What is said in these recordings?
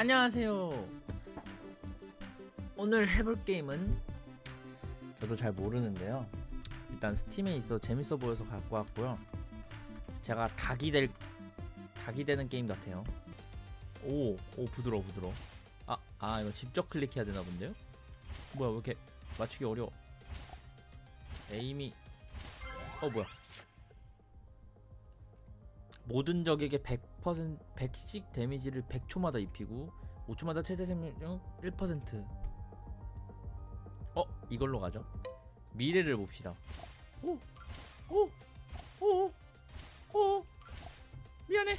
안녕하세요. 오늘 해볼 게임은 저도 잘 모르는데요. 일단 스팀에 있어 재밌어 보여서 갖고 왔고요. 제가 닭이 될 닭이 되는 게임 같아요. 오, 오 부드러워 부드러워. 아, 아 이거 직접 클릭해야 되나 본데요? 뭐야 왜 이렇게 맞추기 어려워? 에임이 어 뭐야? 모든 적에게 100% 100씩 데미지를 100초마다 입히고 5초마다 최대 생명력 1%. 어, 이걸로 가죠. 미래를 봅시다. 오, 오, 오, 오, 미안해.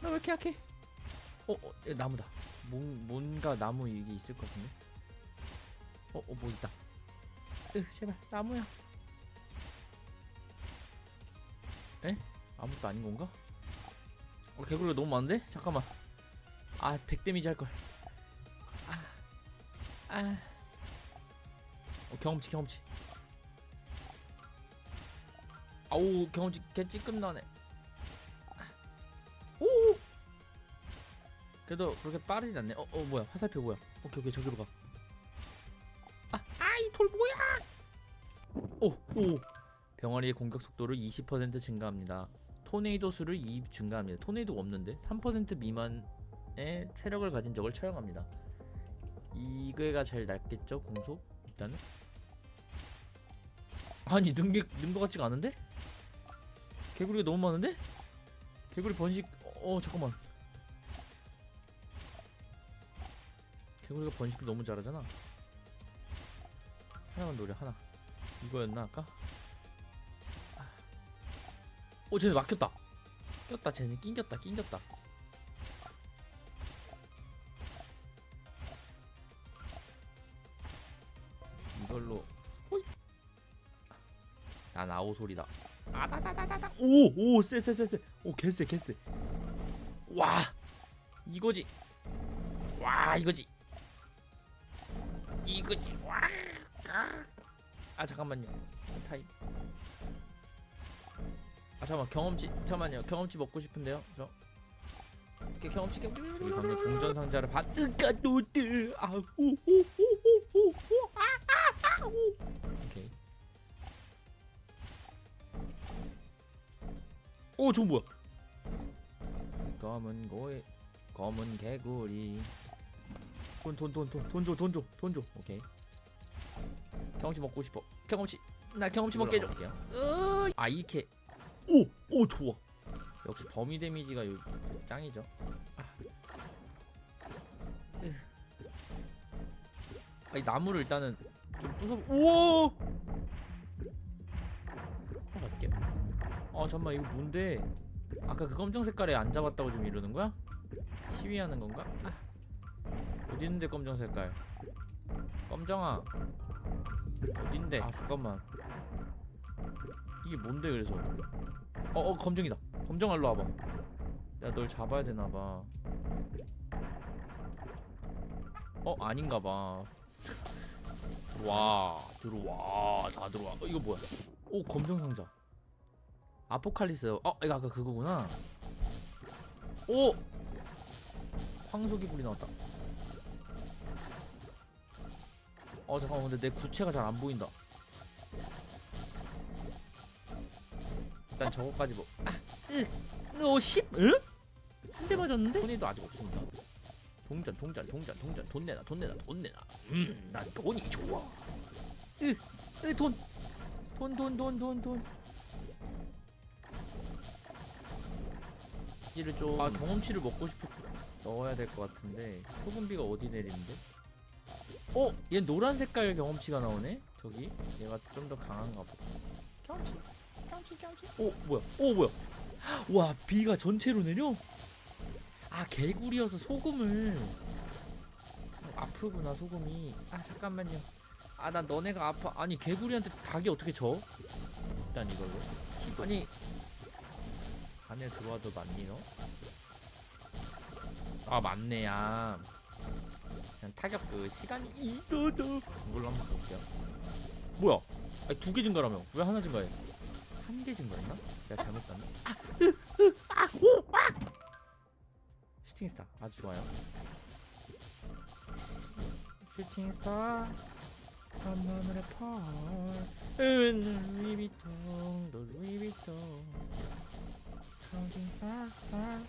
나 왜 이렇게 약해? 어, 어, 야, 나무다. 뭔, 뭔가 나무 이게 있을 것 같은데. 어, 어, 뭐 있다. 으, 제발 나무야. 에? 아무것도 아닌 건가? 어, 개구리가 너무 많은데? 잠깐만. 아, 100 데미지 할 걸. 아, 아. 어, 경험치, 경험치. 아우, 경험치 개 찌끔 나네. 아. 오. 그래도 그렇게 빠르진 않네. 어, 어, 뭐야? 화살표 뭐야? 오케이, 오케이, 저기로 가. 아, 아이 돌 뭐야? 오, 오. 병아리의 공격 속도를 20% 증가합니다. 토네이도 수를 2 증가합니다. 토네이도가 없는데 3% 미만의 체력을 가진 적을 처형합니다. 이거가 제일 낫겠죠? 공속 일단은 아니 는게 는거 같지가 않은데? 개구리가 너무 많은데? 개구리 번식 어, 어 잠깐만 개구리가 번식을 너무 잘하잖아 하나만 노려 하나 이거였나 아까? 어 쟤네 막혔다. 꼈다 쟤네. 낑겼다 낑겼다. 이걸로. 호잇. 난 아오 소리다. 아다다다다다 오오 쎄쎄쎄쎄. 오 개쎄 개쎄. 와. 이거지. 와 이거지. 이거지. 와아 잠깐만요. 타임 아 잠깐만. 경험치 잠깐만요. 경험치 먹고 싶은데요? 저. 이렇게 경험치 경험치 저기 방금 동전 상자를 받 으까 노드 아우 오오오오오 아아아 오케이. 오 저거 뭐야? 검은 고에 검은 개구리. 돈 돈 돈 돈 돈 줘 돈 줘 돈 줘. 오케이. 경험치 먹고 싶어. 경험치 나 경험치 먹게 해줘. 아 이케 오! 오 좋아 역시 범위 데미지가 요 짱이죠 아. 으. 아이 나무를 일단은 좀 부숴 우와 갈게요 아 잠깐만 이거 뭔데 아까 그 검정 색깔에 안 잡았다고 좀 이러는 거야? 시위하는 건가? 아. 어디 있는데 검정 색깔 검정아 어딘데 아 잠깐만 이게 뭔데 그래서? 어, 어 검정이다. 검정 알로 와봐. 내가 널 잡아야 되나봐. 어 아닌가봐. 들어와 들어와. 다 들어와. 어, 이거 뭐야? 오 검정 상자. 아포칼리스. 어 이거 아까 그거구나. 오! 황소기 불이 나왔다. 어 잠깐만. 근데 내 구체가 잘 안 보인다 일단 저거까지 뭐. 아, 으, 오, 10? 응? 한 대 맞았는데? 돈이도 아직 없습니다. 동전, 동전, 동전, 동전, 돈 내놔, 돈 내놔, 돈 내놔. 음, 난 돈이 좋아. 으, 으, 돈, 돈, 돈, 돈, 돈, 돈. 이를 좀. 아, 경험치를 먹고 싶어. 넣어야 될 것 같은데 소금비가 어디 내리는데? 어, 얘 노란 색깔 경험치가 나오네. 저기 얘가 좀 더 강한가 보다. 경험치. 오 뭐야? 오 뭐야? 와 비가 전체로 내려 아 개구리여서 소금을. 아프구나 소금이. 아 잠깐만요. 아 난 너네가 아파. 아니 개구리한테 닭이 어떻게 져? 일단 이걸로. 아니 안에 들어와도 맞니 너? 아 맞네 야 그냥 타격 그 시간이 있어도. 이걸로 한번 볼게요. 뭐야? 아니 두개 증가라며. 왜 하나 증가해 한개 증가했나? 내가 잘못 봤나? 슈팅스타 아주 좋아요. 슈팅 스타 밤하늘의 펄은 루이비통 너 루이비통 슈팅 스타 스타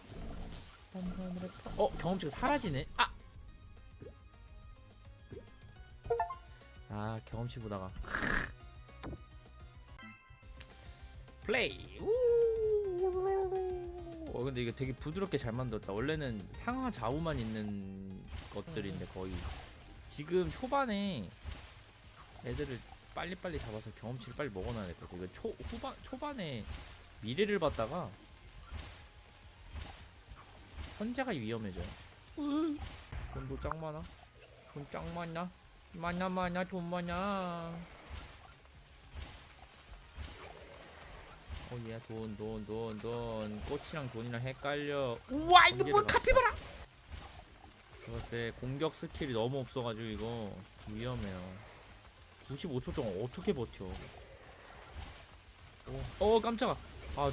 밤하늘의 펄 어? 경험치가 사라지네 아! 아 경험치 보다가 플레이. 우! 어 근데 이게 되게 부드럽게 잘 만들었다. 원래는 상하 좌우만 있는 것들인데 거의. 지금 초반에 애들을 빨리빨리 잡아서 경험치를 빨리 먹어놔야 될 것 같아. 이거 초 후반 초반에 미래를 봤다가 현재가 위험해져요. 으, 돈도 짱 많아? 돈 짱 많아 많아 많아 돈 많아 어예 돈 돈 돈 돈. 꽃이랑 돈이랑 헷갈려. 우와 이거 뭐 카피바라! 글쎄 공격 스킬이 너무 없어가지고 이거 위험해요. 95초 동안 어떻게 버텨? 어, 어 깜짝아. 아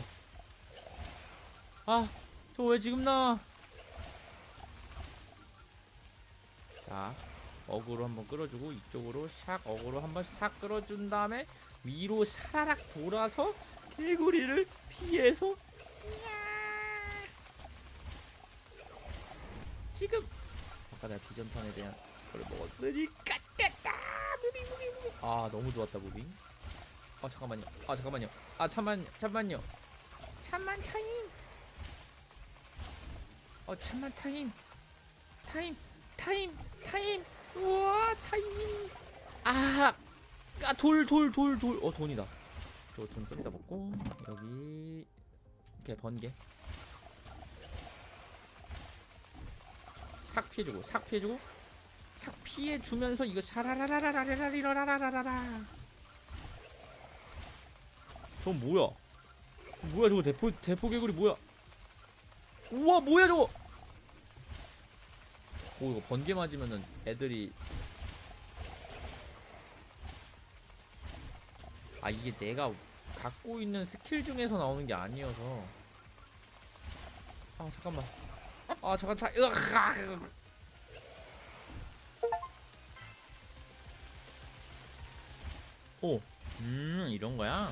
아 저 왜 지금 나? 자, 어그로 한번 끌어주고 이쪽으로 샥 어그로 한번 싹 끌어준 다음에 위로 사라락 돌아서 개구리를 피해서 이야. 지금 아까 내가 비전탄에 대한 걸 먹었으니까 깼다! 무빙 무빙 무빙. 아 너무 좋았다 무빙. 아 잠깐만요. 아 잠깐만요. 아 잠만 잠만요. 잠만 타임. 어 잠만 타임. 타임 타임 타임. 우와 타임. 아돌 돌돌 돌. 어 돈이다 저돈 좀 이따 먹고 여기 이렇게 번개. 삭 피해주고 삭 피해주고 삭 피해주면서 이거 샤라라라라라라라라라라라 저 뭐야 뭐야 저거 대포 대포 개구리 뭐야 우와 뭐야 저거 오 이거 번개 맞으면은 애들이 아 이게 내가 갖고 있는 스킬 중에서 나오는 게 아니어서. 아 잠깐만. 아 잠깐 다 으악! 오, 음 이런 거야.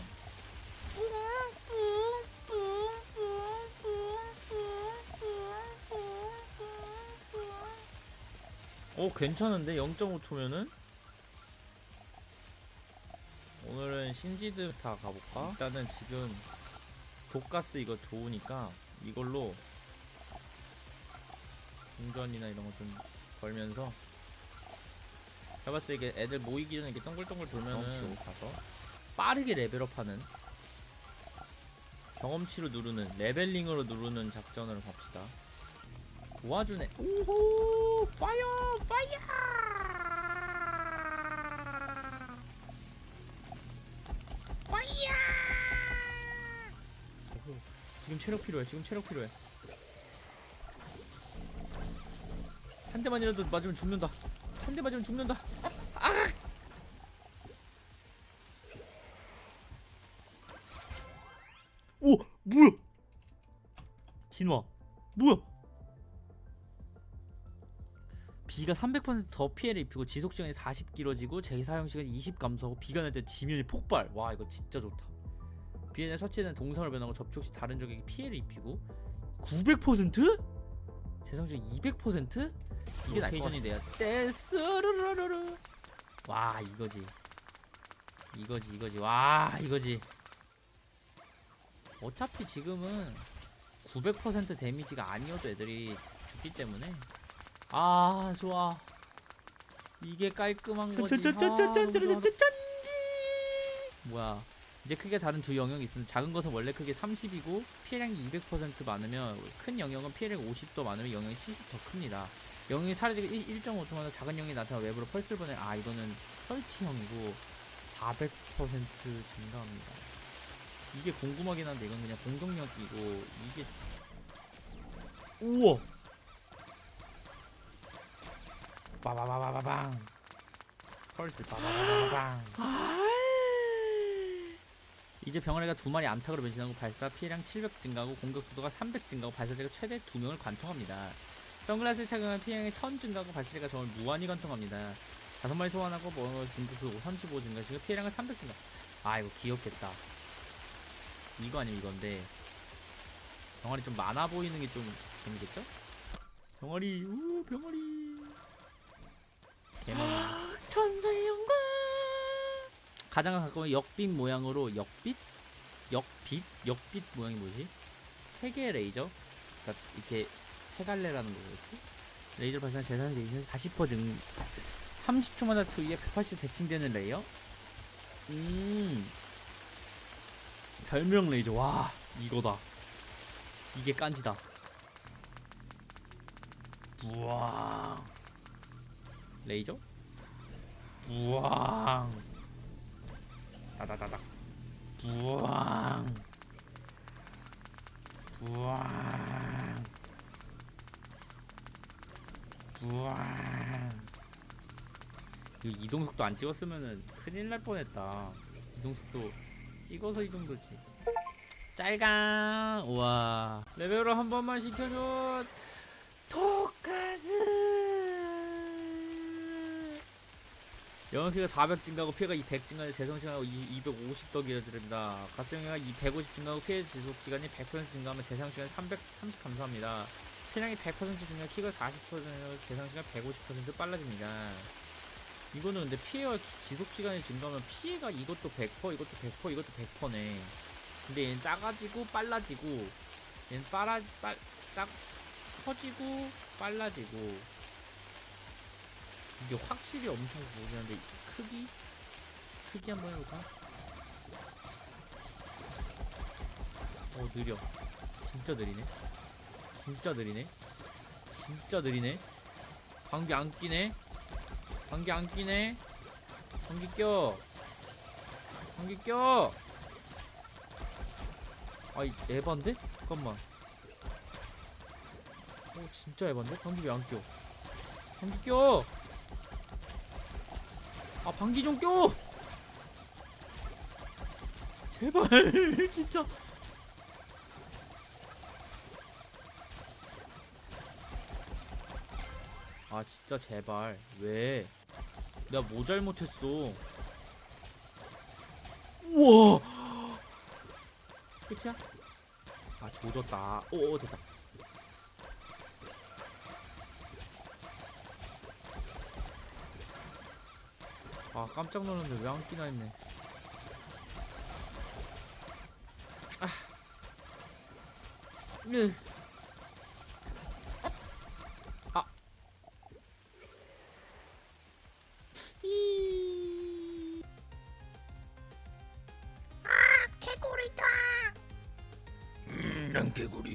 오 괜찮은데? 0.5초면은 신지드 다 가볼까? 일단은 지금 독가스 이거 좋으니까 이걸로 중전이나 이런 거 좀 걸면서 제가 봤을 때 이게 애들 모이기 전에 이렇게 동글동글 돌면은 가서 빠르게 레벨업하는 경험치로 누르는 레벨링으로 누르는 작전으로 갑시다. 도와주네. 오호! 파이어! 파이어 지금 체력 필요해 지금 체력 필요해. 한 대만이라도 맞으면 죽는다. 한 대 맞으면 죽는다. 아! 오 뭐야? 진화 뭐야? 비가 300%더 피해를 입히고 지속 시간이 40 길어지고 재사용 시간이 20 감소하고 비가 날 때 지면이 폭발. 와 이거 진짜 좋다 비엔에 설치된 동상을 변하고 접촉 시 다른 적에게 피해를 입히고 900%? 재성적 200%? 이게 로테이션이 돼야 떼스르르르르. 와 이거지. 이거지 이거지. 와 이거지. 어차피 지금은 900% 데미지가 아니어도 애들이 죽기 때문에. 아 좋아. 이게 깔끔한 거지. 아, 뭐야 이제 크게 다른 두 영역이 있습니다. 작은 것은 원래 크게 30이고 피해량이 200% 많으면 큰 영역은 피해량 50도 많으면 영역이 70 더 큽니다. 영역이 사라지고 1.5초마다 작은 영역이 나타나 외부로 펄스를 보내 아 이거는 설치형이고 400% 증가합니다. 이게 궁금하긴 한데 이건 그냥 공격력이고 이게 우와! 빠바바바바방 펄스 빠바바바방 이제 병아리가 두 마리 암탉으로 변신하고 발사 피해량 700 증가하고 공격速도가 300 증가하고 발사체가 최대 두 명을 관통합니다. 선글라스를 착용하면 피해량이 1000 증가하고 발사체가 적을 무한히 관통합니다. 다섯 마리 소환하고 뭐 등급수 35 증가시고 피해량은 300 증가. 아 이거 귀엽겠다. 이거 아니면 이건데 병아리 좀 많아 보이는 게 좀 재밌겠죠? 병아리 우 병아리 개망 천사의 영광 가장 가까운 역빛 모양으로 역빛? 역빛? 역빛 모양이 뭐지? 세 개의 레이저? 그러니까 이렇게 세 갈래라는 거겠지? 레이저 발사 재산 레이저 40% 증, 30초마다 주위에 180도 대칭되는 레이어? 음, 별명 레이저 와 이거다. 이게 깐지다. 우와. 레이저? 우와. 다다다닥. 부왕. 부왕. 부왕. 이거 이동속도 안 찍었으면은 큰일 날 뻔했다. 이동속도 찍어서 이 정도지 짤강. 우와. 레벨업 한 번만 시켜줘. 토카스 영어 피가 400 증가하고 피해가 200 증가해 재성 증가하고 250 덕이 드립니다. 가스영향가 250 증가하고 피해 지속 시간이 100% 증가하면 재상 시간 330 감소합니다. 피량이 100% 증가, 키가 40% 재상 시간 150% 빨라집니다. 이거는 근데 피해와 기- 지속 시간이 증가하면 피해가 이것도 100%, 이것도 100%, 이것도 100%네. 근데 얘는 작아지고 빨라지고 얘는 빨아 빨 짝 커지고 빨라지고 이게 확실히 엄청 모르는데 크기 크기 한번 해볼까? 어 느려 진짜 느리네 진짜 느리네 진짜 느리네 방귀 안 끼네 방귀 안 끼네 방귀 껴 방귀 껴 아이 에반데? 잠깐만 어 진짜 에반데? 방귀 왜 안 껴? 방귀 껴! 아 방귀 좀 껴! 제발 진짜. 아 진짜 제발. 왜? 내가 뭐 잘못했어? 우와! 끝이야? 아 조졌다. 오오 됐다 아 깜짝 놀랐는데 왜 안 끼나 했네. 아. 으. 아. 이... 개구리다. 난 개구리